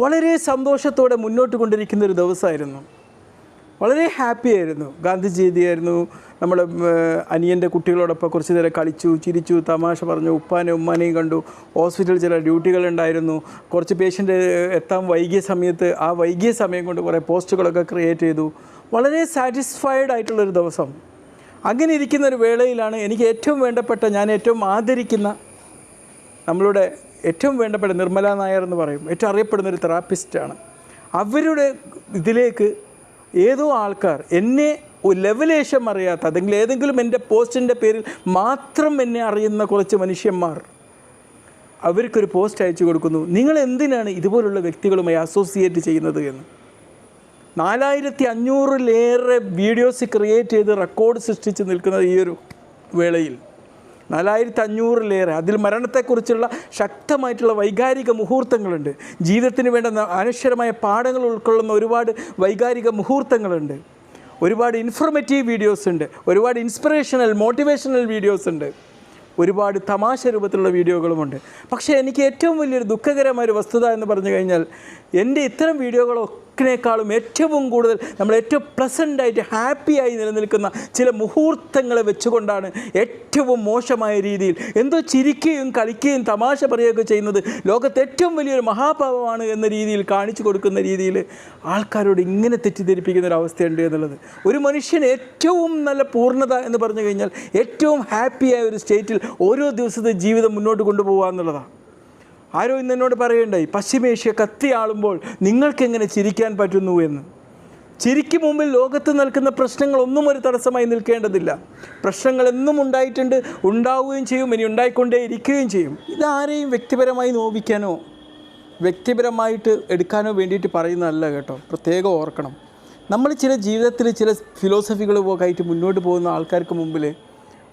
വളരെ സന്തോഷത്തോടെ മുന്നോട്ട് കൊണ്ടിരിക്കുന്ന ഒരു ദിവസമായിരുന്നു. വളരെ ഹാപ്പി ആയിരുന്നു. ഗാന്ധി ജയന്തിയായിരുന്നു ഏഹ്, അനിയന്റെ കുട്ടികളോടൊപ്പം കുറച്ച് നേരം കളിച്ചു ചിരിച്ചു തമാശ പറഞ്ഞു ഉപ്പാനെ ഉമ്മാനെയും കണ്ടു. ഹോസ്പിറ്റലിൽ ചില ഡ്യൂട്ടികളുണ്ടായിരുന്നു കുറച്ച് പേഷ്യന്റ് എത്താൻ വൈകിയ സമയത്ത് ആ വൈകിയ സമയം കൊണ്ട് കുറേ പോസ്റ്റുകളൊക്കെ ക്രിയേറ്റ് ചെയ്തു. വളരെ സാറ്റിസ്ഫൈഡ് ആയിട്ടുള്ളൊരു ദിവസം. അങ്ങനെ ഇരിക്കുന്ന ഒരു വേളയിലാണ് എനിക്ക് ഏറ്റവും വേണ്ടപ്പെട്ട ഞാൻ ഏറ്റവും ആദരിക്കുന്ന നമ്മളുടെ ഏറ്റവും വേണ്ടപ്പെട്ട നിർമ്മല നായർ എന്ന് പറയും ഏറ്റവും അറിയപ്പെടുന്ന ഒരു തെറാപ്പിസ്റ്റാണ്. അവരുടെ ഇതിലേക്ക് ഏതോ ആൾക്കാർ എന്നെ ലെവലേശം അറിയാത്ത അല്ലെങ്കിൽ ഏതെങ്കിലും എന്റെ പോസ്റ്റിന്റെ പേരിൽ മാത്രം എന്നെ അറിയുന്ന കുറച്ച് മനുഷ്യന്മാർ അവർക്കൊരു പോസ്റ്റ് അയച്ചു കൊടുക്കുന്നു. നിങ്ങൾ എന്തിനാണ് ഇതുപോലുള്ള വ്യക്തികളുമായി അസോസിയേറ്റ് ചെയ്യുന്നത് എന്ന്? നാലായിരത്തി അഞ്ഞൂറിലേറെ വീഡിയോസ് ക്രിയേറ്റ് ചെയ്ത് റെക്കോർഡ് സൃഷ്ടിച്ച് നിൽക്കുന്ന ഈ ഒരു വേളയിൽ. നാലായിരത്തി അഞ്ഞൂറിലേറെ അതിൽ മരണത്തെക്കുറിച്ചുള്ള ശക്തമായിട്ടുള്ള വൈകാരിക മുഹൂർത്തങ്ങളുണ്ട്. ജീവിതത്തിന് വേണ്ട അനശ്വരമായ പാഠങ്ങൾ ഉൾക്കൊള്ളുന്ന ഒരുപാട് വൈകാരിക മുഹൂർത്തങ്ങളുണ്ട്. ഒരുപാട് ഇൻഫർമേറ്റീവ് വീഡിയോസ് ഉണ്ട്. ഒരുപാട് ഇൻസ്പിറേഷണൽ മോട്ടിവേഷണൽ വീഡിയോസ് ഉണ്ട്. ഒരുപാട് തമാശ രൂപത്തിലുള്ള വീഡിയോകളുമുണ്ട്. പക്ഷേ എനിക്ക് ഏറ്റവും വലിയൊരു ദുഃഖകരമായ ഒരു വസ്തുത എന്ന് പറഞ്ഞു കഴിഞ്ഞാൽ എന്റെ ഇത്തരം വീഡിയോകളൊക്കിനേക്കാളും ഏറ്റവും കൂടുതൽ നമ്മൾ ഏറ്റവും പ്ലസന്റായിട്ട് ഹാപ്പിയായി നിലനിൽക്കുന്ന ചില മുഹൂർത്തങ്ങളെ വെച്ചുകൊണ്ടാണ് ഏറ്റവും മോശമായ രീതിയിൽ എന്തോ ചിരിക്കുകയും കളിക്കുകയും തമാശ പറയുകയൊക്കെ ചെയ്യുന്നത്. ലോകത്തെ ഏറ്റവും വലിയൊരു മഹാഭാവമാണ് എന്ന രീതിയിൽ കാണിച്ചു കൊടുക്കുന്ന രീതിയിൽ ആൾക്കാരോട് ഇങ്ങനെ തെറ്റിദ്ധരിപ്പിക്കുന്ന ഒരു അവസ്ഥയുണ്ട് എന്നുള്ളത്. ഒരു മനുഷ്യൻ ഏറ്റവും നല്ല പൂർണത എന്ന് പറഞ്ഞു കഴിഞ്ഞാൽ ഏറ്റവും ഹാപ്പിയായ ഒരു സ്റ്റേറ്റിൽ ഓരോ ദിവസത്തെ ജീവിതം മുന്നോട്ട് കൊണ്ടുപോകുക എന്നുള്ളതാണ്. ആരോ ഇന്ന് എന്നോട് പറയണ്ടായി പശ്ചിമേഷ്യ കത്തിയാളുമ്പോൾ നിങ്ങൾക്കെങ്ങനെ ചിരിക്കാൻ പറ്റുന്നു എന്ന്? ചിരിക്ക് മുമ്പിൽ ലോകത്ത് നിൽക്കുന്ന പ്രശ്നങ്ങളൊന്നും ഒരു തടസ്സമായി നിൽക്കേണ്ടതില്ല. പ്രശ്നങ്ങൾ എന്നും ഉണ്ടായിട്ടുണ്ട് ഉണ്ടാവുകയും ചെയ്യും ഇനി ഉണ്ടായിക്കൊണ്ടേ ഇരിക്കുകയും ചെയ്യും ഇതാരെയും വ്യക്തിപരമായി നോവിക്കാനോ വ്യക്തിപരമായിട്ട് എടുക്കാനോ വേണ്ടിയിട്ട് പറയുന്നതല്ല കേട്ടോ. പ്രത്യേകം ഓർക്കണം. നമ്മൾ ചില ജീവിതത്തിൽ ചില ഫിലോസഫികൾ പോകായിട്ട് മുന്നോട്ട് പോകുന്ന ആൾക്കാർക്ക് മുമ്പിൽ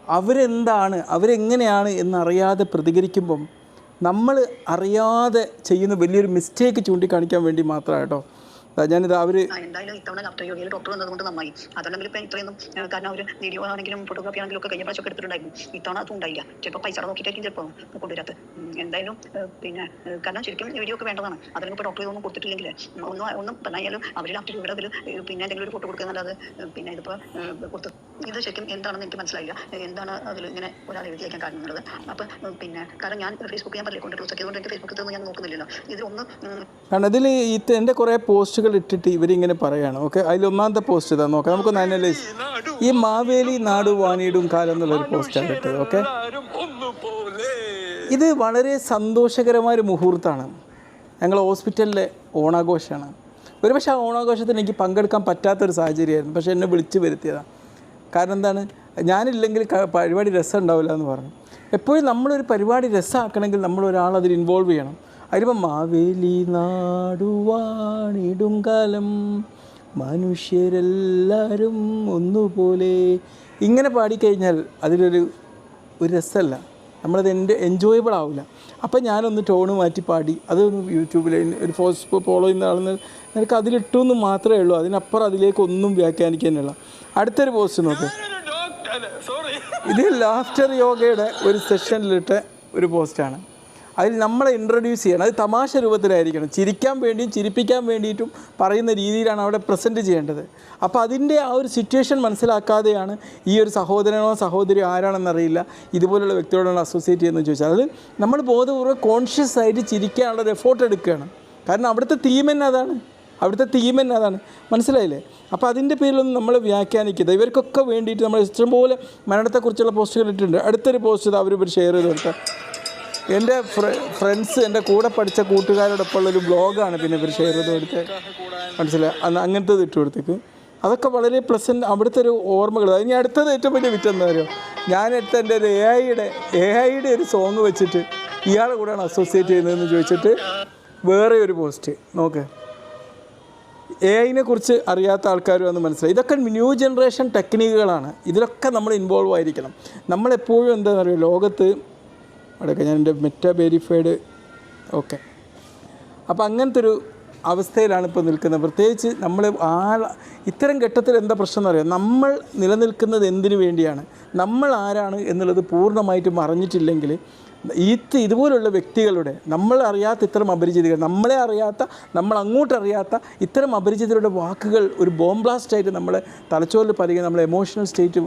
അവരെന്താണ് അവരെങ്ങനെയാണ് എന്നറിയാതെ പ്രതികരിക്കുമ്പം നമ്മൾ അറിയാതെ ചെയ്യുന്ന വലിയൊരു മിസ്റ്റേക്ക് ചൂണ്ടിക്കാണിക്കാൻ വേണ്ടി മാത്രമാണ് കേട്ടോ. ഞാനിത് അവർ എന്തായാലും ഇത്തവണ ഡോക്ടർ വന്നതുകൊണ്ട് നന്നായി. അതല്ലെങ്കിൽ ഇപ്പം ഇത്രയൊന്നും കാരണം അവർ വീഡിയോ ആണെങ്കിലും ഫോട്ടോഗ്രാഫി ആണെങ്കിലും ഒക്കെ കഴിഞ്ഞ പ്രാവശ്യം എടുത്തിട്ടുണ്ടായിരുന്നു. ഇത്തവണ അതും ഉണ്ടായില്ല. ചിലപ്പോൾ പൈസ നോക്കിയിട്ടായിരിക്കും ചിലപ്പോൾ കൊണ്ടുവരാത്ത ഉം, എന്തായാലും പിന്നെ കാരണം ശരിക്കും വീഡിയോ ഒക്കെ വേണ്ടതാണ്. അതിനൊക്കെ ഇപ്പോൾ ഡോക്ടർ ഇതൊന്നും കൊടുത്തിട്ടില്ലെങ്കിൽ ഒന്നും ഒന്നും പറഞ്ഞാലും അവർ ഡോക്ടർ ഇവിടെ അതിൽ പിന്നെ എന്തെങ്കിലും ഒരു ഫോട്ടോ പിന്നെ ഇതിപ്പോൾ ഏഹ്, ഇത് ശരിക്കും എന്താണെന്ന് എനിക്ക് മനസ്സിലായില്ല. എന്താണ് അതിൽ ഇങ്ങനെ ഒരാൾ കാരണം എന്നുള്ളത്. അപ്പം പിന്നെ കാരണം ഞാൻ ഫേസ്ബുക്ക് ഞാൻ പറഞ്ഞിട്ടുണ്ട് ക്ലോസ് ആക്കിയതുകൊണ്ട് എനിക്ക് ഫേസ്ബുക്കിൽ ഞാൻ നോക്കുന്നില്ലല്ലോ. ഇതിലൊന്ന് കാരണം ഇതിൽ എന്റെ എന്റെ കുറേ പോസ്റ്റുകൾ ഇട്ടിട്ട് ഇവരിങ്ങനെ പറയുകയാണ് ഓക്കെ അതിലൊന്നാമത്തെ പോസ്റ്റ് ഇതാ. നോക്കാം. നമുക്കൊന്ന് അനലൈസ് ഈ മാവേലി നാട് വാണിയിടും കാലം എന്നുള്ളൊരു പോസ്റ്റാണ് ഇട്ടത് ഓക്കെ ഇത് വളരെ സന്തോഷകരമായ ഒരു മുഹൂർത്തമാണ്. ഞങ്ങൾ ഹോസ്പിറ്റലിലെ ഓണാഘോഷമാണ്. ഒരുപക്ഷെ ആ ഓണാഘോഷത്തിന് എനിക്ക് പങ്കെടുക്കാൻ പറ്റാത്തൊരു സാഹചര്യമായിരുന്നു. പക്ഷേ എന്നെ വിളിച്ചു വരുത്തിയതാണ് കാരണം എന്താണ്? ഞാനില്ലെങ്കിൽ പരിപാടി രസം ഉണ്ടാവില്ല എന്ന് പറഞ്ഞു. എപ്പോഴും നമ്മളൊരു പരിപാടി രസമാക്കണമെങ്കിൽ നമ്മൾ അതിൽ ഇൻവോൾവ് ചെയ്യണം. അതിലിപ്പോൾ മാവേലി നാടുവാണിടും കാലം. മനുഷ്യരെല്ലാവരും ഒന്നുപോലെ. ഇങ്ങനെ പാടിക്കഴിഞ്ഞാൽ അതിലൊരു ഒരു രസമല്ല നമ്മളത് എന്റെ എൻജോയബിൾ ആവില്ല അപ്പം ഞാനൊന്ന് ടോണ് മാറ്റി പാടി. അതൊന്ന് യൂട്യൂബിൽ ഒരു ഫോസ് ഫോളോ ചെയ്യുന്ന ആളെന്ന് നിനക്ക് അതിലിട്ടു എന്ന് മാത്രമേ ഉള്ളൂ. അതിനപ്പുറം അതിലേക്കൊന്നും വ്യാഖ്യാനിക്കാനുള്ള അടുത്തൊരു പോസ്റ്റ് നോക്ക്. ഇത് ലാഫ്റ്റർ യോഗയുടെ ഒരു സെഷനിലിട്ട ഒരു പോസ്റ്റാണ് അതിൽ നമ്മളെ ഇൻട്രൊഡ്യൂസ് ചെയ്യണം. അത് തമാശ രൂപത്തിലായിരിക്കണം. ചിരിക്കാൻ വേണ്ടിയും ചിരിപ്പിക്കാൻ വേണ്ടിയിട്ടും പറയുന്ന രീതിയിലാണ് അവിടെ പ്രസന്റ് ചെയ്യേണ്ടത്. അപ്പോൾ അതിന്റെ ആ ഒരു സിറ്റുവേഷൻ മനസ്സിലാക്കാതെയാണ് ഈ ഒരു സഹോദരനോ സഹോദരിയോ ആരാണെന്നറിയില്ല. ഇതുപോലുള്ള വ്യക്തിയോടാണ് അസോസിയേറ്റ് ചെയ്യുന്നത് ചോദിച്ചാൽ. അത് നമ്മൾ ബോധപൂർവം കോൺഷ്യസ് ആയിട്ട് ചിരിക്കാനുള്ള ഒരു എഫോർട്ട് എടുക്കുകയാണ്. കാരണം അവിടുത്തെ തീം തന്നെ അതാണ്. അവിടുത്തെ തീം തന്നെ അതാണ്. മനസ്സിലായില്ലേ? അപ്പോൾ അതിന്റെ പേരിലൊന്നും നമ്മൾ വ്യാഖ്യാനിക്കരുത്. ഇവർക്കൊക്കെ വേണ്ടിയിട്ട് നമ്മൾ ഇഷ്ടംപോലെ മരണത്തെക്കുറിച്ചുള്ള പോസ്റ്റുകൾ ഇട്ടിട്ടുണ്ട്. അടുത്തൊരു പോസ്റ്റ് അവർ അവർ ഷെയർ ചെയ്ത് കൊടുത്താൽ. എന്റെ ഫ്രണ്ട്സ് എന്റെ കൂടെ പഠിച്ച കൂട്ടുകാരോടൊപ്പം ഉള്ളൊരു ബ്ലോഗാണ് പിന്നെ ഇവർ ഷെയർ ചെയ്ത് കൊടുത്ത്. മനസ്സിലായി? അന്ന് അങ്ങനത്തെ ഇട്ട് കൊടുത്തേക്ക്. അതൊക്കെ വളരെ പ്ലസന്റ് അവിടുത്തെ ഒരു ഓർമ്മകൾ അത് ഇനി അടുത്തത് ഏറ്റവും വലിയ വിറ്റെന്താ അറിയോ? ഞാൻ എടുത്ത എന്റെ ഒരു എ ഐയുടെ എ ഐയുടെ ഒരു സോങ് വെച്ചിട്ട് ഇയാളെ കൂടെയാണ് അസോസിയേറ്റ് ചെയ്യുന്നതെന്ന് ചോദിച്ചിട്ട് വേറെ ഒരു പോസ്റ്റ് നോക്ക്. എ ഐനെ കുറിച്ച് അറിയാത്ത ആൾക്കാരും എന്ന് മനസ്സിലായി. ഇതൊക്കെ ന്യൂ ജനറേഷൻ ടെക്നിക്കുകളാണ് ഇതിലൊക്കെ നമ്മൾ ഇൻവോൾവ് ആയിരിക്കണം. നമ്മളെപ്പോഴും എന്താണെന്ന് പറയുക ലോകത്ത് അവിടെയൊക്കെ ഞാൻ എന്റെ മെറ്റ വെരിഫൈഡ് ഓക്കെ. അപ്പോൾ അങ്ങനത്തെ ഒരു അവസ്ഥയിലാണ് ഇപ്പോൾ നിൽക്കുന്നത്. പ്രത്യേകിച്ച് നമ്മൾ ആ ഇത്തരം ഘട്ടത്തിൽ എന്താ പ്രശ്നം എന്ന് പറയുക നമ്മൾ നിലനിൽക്കുന്നത് എന്തിനു വേണ്ടിയാണ്? നമ്മൾ ആരാണ് എന്നുള്ളത് പൂർണമായിട്ടും അറിഞ്ഞിട്ടില്ലെങ്കിൽ ഈ ഇതുപോലുള്ള വ്യക്തികളുടെ നമ്മൾ അറിയാത്ത ഇത്തരം അപരിചിതകൾ നമ്മളെ അറിയാത്ത നമ്മൾ അങ്ങോട്ട് അറിയാത്ത ഇത്തരം അപരിചിതരുടെ വാക്കുകൾ ഒരു ബോംബ് ബ്ലാസ്റ്റ് ആയിട്ട് നമ്മളെ തലച്ചോറിൽ പതിയുകയും നമ്മളെ എമോഷണൽ സ്റ്റേറ്റ്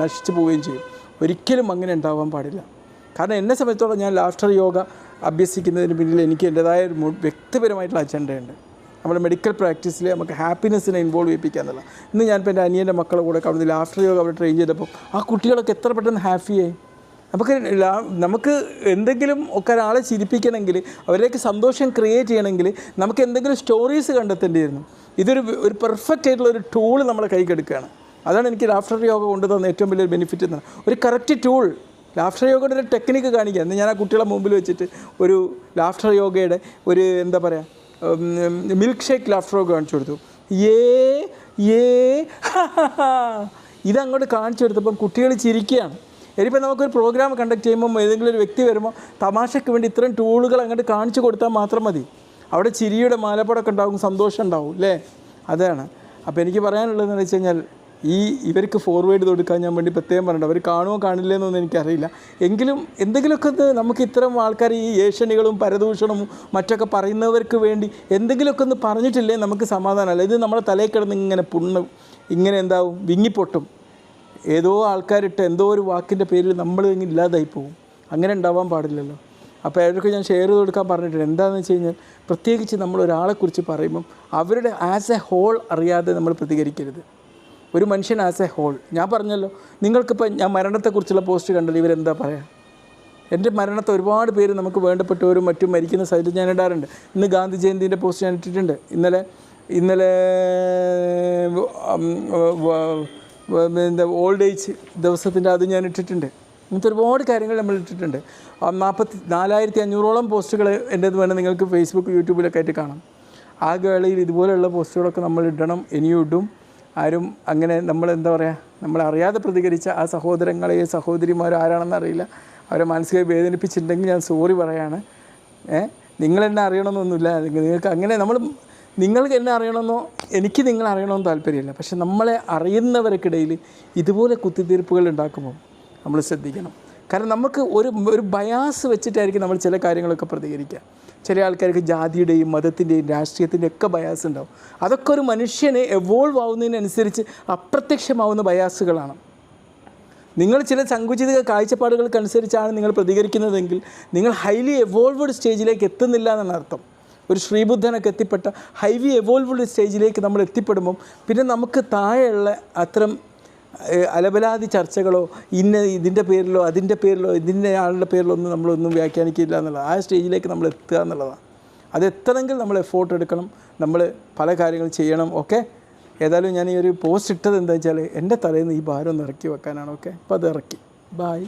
നശിച്ചു പോവുകയും ചെയ്യും. ഒരിക്കലും അങ്ങനെ ഉണ്ടാവാൻ പാടില്ല. കാരണം എന്നെ സംബന്ധിച്ചോളം ഞാൻ ലാഫ്റ്റർ യോഗ അഭ്യസിക്കുന്നതിന് പിന്നിൽ എനിക്ക് എന്റെതായ ഒരു വ്യക്തിപരമായിട്ടുള്ള അജണ്ടയുണ്ട് നമ്മുടെ മെഡിക്കൽ പ്രാക്ടീസിൽ നമുക്ക് ഹാപ്പിനെസ്സിനെ ഇൻവോൾവ് ചെയ്യിപ്പിക്കുക എന്നുള്ള. ഇന്ന് ഞാനിപ്പോൾ എന്റെ അനിയന്റെ മക്കളെ കൂടെ അവിടെ ലാഫ്റ്റർ യോഗ അവിടെ ട്രെയിൻ ചെയ്തപ്പോൾ ആ കുട്ടികളൊക്കെ എത്ര പെട്ടെന്ന് ഹാപ്പിയായി നമുക്ക് നമുക്ക് എന്തെങ്കിലും ഒക്കെ ഒരാളെ ചിരിപ്പിക്കണമെങ്കിൽ അവരിലേക്ക് സന്തോഷം ക്രിയേറ്റ് ചെയ്യണമെങ്കിൽ നമുക്ക് എന്തെങ്കിലും സ്റ്റോറീസ് കണ്ടെത്തേണ്ടിയിരുന്നു. ഇതൊരു ഒരു പെർഫെക്റ്റ് ആയിട്ടുള്ള ഒരു ടൂൾ നമ്മളെ കൈക്കെടുക്കുകയാണ് അതാണ് എനിക്ക് ലാഫ്റ്റർ യോഗ കൊണ്ടുതന്ന ഏറ്റവും വലിയൊരു ബെനിഫിറ്റ് എന്ന് ഒരു കറക്റ്റ് ടൂൾ ലാഫ്റ്റർ യോഗയുടെ ഒരു ടെക്നിക്ക് കാണിക്കുക എന്ന് ഞാൻ ആ കുട്ടികളെ മുമ്പിൽ വെച്ചിട്ട് ഒരു ലാഫ്റ്റർ യോഗയുടെ ഒരു എന്താ പറയുക മിൽക്ക് ഷേക്ക് ലാഫ്റ്റർ യോഗ കാണിച്ചു കൊടുത്തു. ഏ ഏ ഇതങ്ങോട്ട് കാണിച്ചു കൊടുത്തപ്പം കുട്ടികൾ ചിരിക്കുകയാണ്. ഇനിയിപ്പോൾ നമുക്കൊരു പ്രോഗ്രാം കണ്ടക്ട് ചെയ്യുമ്പോൾ ഏതെങ്കിലും ഒരു വ്യക്തി വരുമ്പോൾ തമാശയ്ക്ക് വേണ്ടി ഇത്രയും ടൂളുകൾ അങ്ങോട്ട് കാണിച്ചു കൊടുത്താൽ മാത്രം മതി. അവിടെ ചിരിയുടെ മാലപ്പടക്കം ഉണ്ടാവും സന്തോഷം ഉണ്ടാവും അല്ലേ? അതാണ്. അപ്പോൾ എനിക്ക് പറയാനുള്ളതെന്ന് വെച്ച് കഴിഞ്ഞാൽ ഈ ഇവർക്ക് ഫോർവേഡ് കൊടുക്കാൻ ഞാൻ വേണ്ടി പ്രത്യേകം പറഞ്ഞിട്ടുണ്ട്. അവർ കാണുമോ കാണില്ല എന്നൊന്നും എനിക്കറിയില്ല. എങ്കിലും എന്തെങ്കിലുമൊക്കെ ഒന്ന് നമുക്ക് ഇത്തരം ആൾക്കാർ ഈ ഏഷ്യണികളും പരദൂഷണവും മറ്റൊക്കെ പറയുന്നവർക്ക് വേണ്ടി എന്തെങ്കിലുമൊക്കെ ഒന്ന് പറഞ്ഞിട്ടില്ലേ നമുക്ക് സമാധാനമല്ല. ഇത് നമ്മുടെ തലയിൽ കിടന്ന് ഇങ്ങനെ പുണ്ണ് ഇങ്ങനെ എന്താവും വിങ്ങിപ്പൊട്ടും. ഏതോ ആൾക്കാരിട്ട് എന്തോ ഒരു വാക്കിന്റെ പേരിൽ നമ്മൾ ഇല്ലാതായി പോകും അങ്ങനെ ഉണ്ടാവാൻ പാടില്ലല്ലോ. അപ്പോൾ അവർക്ക് ഞാൻ ഷെയർ ചെയ്ത് കൊടുക്കാൻ പറഞ്ഞിട്ടുണ്ട്. എന്താണെന്ന് വെച്ച് കഴിഞ്ഞാൽ പ്രത്യേകിച്ച് നമ്മൾ ഒരാളെക്കുറിച്ച് പറയുമ്പം അവരുടെ ആസ് എ ഹോൾ അറിയാതെ നമ്മൾ പ്രതികരിക്കരുത്. ഒരു മനുഷ്യൻ ആസ് എ ഹോൾ ഞാൻ പറഞ്ഞല്ലോ നിങ്ങൾക്കിപ്പോൾ ഞാൻ മരണത്തെക്കുറിച്ചുള്ള പോസ്റ്റ് കണ്ടല്ലോ ഇവരെന്താ പറയുക എന്റെ മരണത്തെ ഒരുപാട് പേര് നമുക്ക് വേണ്ടപ്പെട്ടവരും മറ്റും മരിക്കുന്ന സൈഡിൽ ഞാൻ ഇടാറുണ്ട്. ഇന്ന് ഗാന്ധി ജയന്തിന്റെ പോസ്റ്റ് ഞാൻ ഇട്ടിട്ടുണ്ട്. ഇന്നലെ ഇന്നലെ എന്താ ഓൾഡ് ഏജ് ദിവസത്തിന്റെ അത് ഞാൻ ഇട്ടിട്ടുണ്ട്. ഇങ്ങനത്തെ ഒരുപാട് കാര്യങ്ങൾ നമ്മൾ ഇട്ടിട്ടുണ്ട്. നാൽപ്പത്തി നാലായിരത്തി അഞ്ഞൂറോളം പോസ്റ്റുകൾ എന്റെ വേണം നിങ്ങൾക്ക് ഫേസ്ബുക്ക് യൂട്യൂബിലൊക്കെ ആയിട്ട് കാണാം. ആ വേളയിൽ ഇതുപോലെയുള്ള പോസ്റ്റുകളൊക്കെ നമ്മൾ ഇടണം ഇനിയും ഇടും. ആരും അങ്ങനെ നമ്മൾ എന്താ പറയുക നമ്മൾ അറിയാതെ പ്രതികരിച്ച ആ സഹോദരങ്ങളെ സഹോദരിമാരും ആരാണെന്ന് അറിയില്ല. അവരെ മാനസികമായി വേദനിപ്പിച്ചിട്ടുണ്ടെങ്കിൽ ഞാൻ സോറി പറയാണ്. ഏ? നിങ്ങൾ എന്നെ അറിയണമെന്നൊന്നുമില്ല. നിങ്ങൾക്ക് അങ്ങനെ നമ്മൾ നിങ്ങൾക്ക് എന്നെ അറിയണമെന്നോ എനിക്ക് നിങ്ങൾ അറിയണമെന്ന് താല്പര്യമില്ല. പക്ഷെ നമ്മളെ അറിയുന്നവർക്കിടയിൽ ഇതുപോലെ കുത്തിത്തീർപ്പുകൾ ഉണ്ടാക്കുമ്പോൾ നമ്മൾ ശ്രദ്ധിക്കണം. കാരണം നമുക്ക് ഒരു ഒരു ബയാസ് വെച്ചിട്ടായിരിക്കും നമ്മൾ ചില കാര്യങ്ങളൊക്കെ പ്രതികരിക്കുക. ചില ആൾക്കാർക്ക് ജാതിയുടെയും മതത്തിന്റെയും രാഷ്ട്രീയത്തിന്റെയും ഒക്കെ ബയാസ് ഉണ്ടാവും. അതൊക്കെ ഒരു മനുഷ്യനെ എവോൾവ് ആവുന്നതിനനുസരിച്ച് അപ്രത്യക്ഷമാവുന്ന ബയാസുകളാണ് നിങ്ങൾ ചില സങ്കുചിത കാഴ്ചപ്പാടുകൾക്കനുസരിച്ചാണ് നിങ്ങൾ പ്രതികരിക്കുന്നതെങ്കിൽ നിങ്ങൾ ഹൈലി എവോൾവ്ഡ് സ്റ്റേജിലേക്ക് എത്തുന്നില്ല എന്നാണ് അർത്ഥം. ഒരു ശ്രീബുദ്ധനൊക്കെ എത്തിപ്പെട്ട ഹൈവി എവോൾവ്ഡ് സ്റ്റേജിലേക്ക് നമ്മൾ എത്തിപ്പെടുമ്പം പിന്നെ നമുക്ക് താഴെയുള്ള അത്തരം അലബലാതി ചർച്ചകളോ ഇന്ന ഇതിന്റെ പേരിലോ അതിന്റെ പേരിലോ ഇതിന്റെ ആളുടെ പേരിലോ ഒന്നും നമ്മളൊന്നും വ്യാഖ്യാനിക്കില്ല എന്നുള്ളത്. ആ സ്റ്റേജിലേക്ക് നമ്മൾ എത്തുക എന്നുള്ളതാണ് അത് എത്തണമെങ്കിൽ നമ്മൾ എഫോർട്ട് എടുക്കണം. നമ്മൾ പല കാര്യങ്ങൾ ചെയ്യണം. ഓക്കെ ഏതായാലും ഞാൻ ഈ ഒരു പോസ്റ്റ് ഇട്ടത് എന്താ വെച്ചാൽ എന്റെ തലേന്ന് ഈ ഭാരം ഒന്ന് ഇറക്കി വെക്കാനാണ്. ഓക്കെ അപ്പോൾ അത് ഇറക്കി. ബായ്